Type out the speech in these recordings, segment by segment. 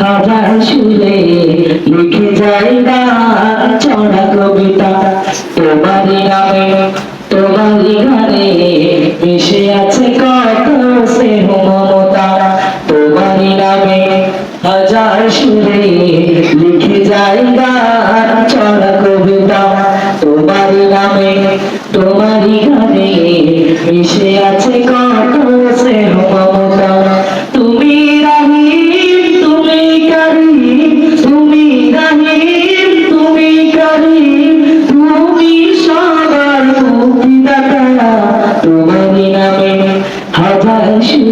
হাওয়া সুরে লিখে যাই না চড়া কবিতা। তোমারই নামে, তোমারই গানে মিশে আছে কত স্নেহ মমতা। তোমারই নামে হাজার সুরে লিখে যাই না চড়া কবিতা। তোমারই নামে, তোমারই গানে মিশে আছে কত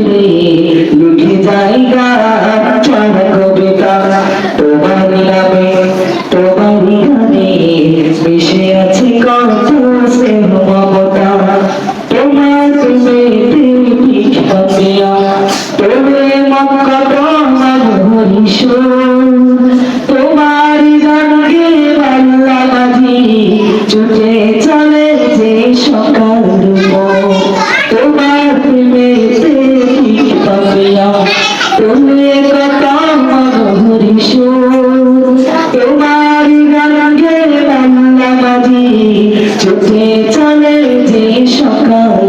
রে লুকে জায়গা চার কবিতা। তোমার নামে তোমার গানে মিশে আছে কত স্নেহ মমতা। তোমার তুমি প্রেমিক পাতিয়া তুমি মন কত মন হরিশ চোখে চলে যে সকাল।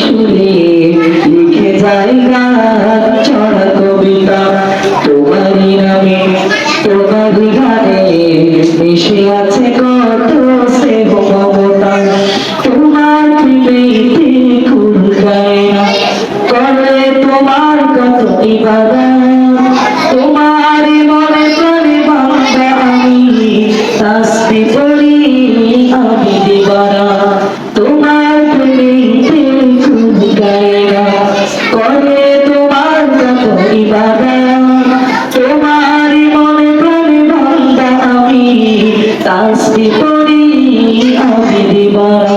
শুনে লিখে যায় গান কবিতা। তোমারই নামে, তোমারই গানে মিশে আছে কত স্নেহ মমতা। তোমার প্রেমেতে কুল গায় না করে তোমার কত ইবাদা তোমার মনে করে বাবা আমি, তাস্তি পূজারীরা করে তোমার কত ইবাদা তোমারই মনে প্রাণে বান্দা আমি তাসবি করি আমি দিবারা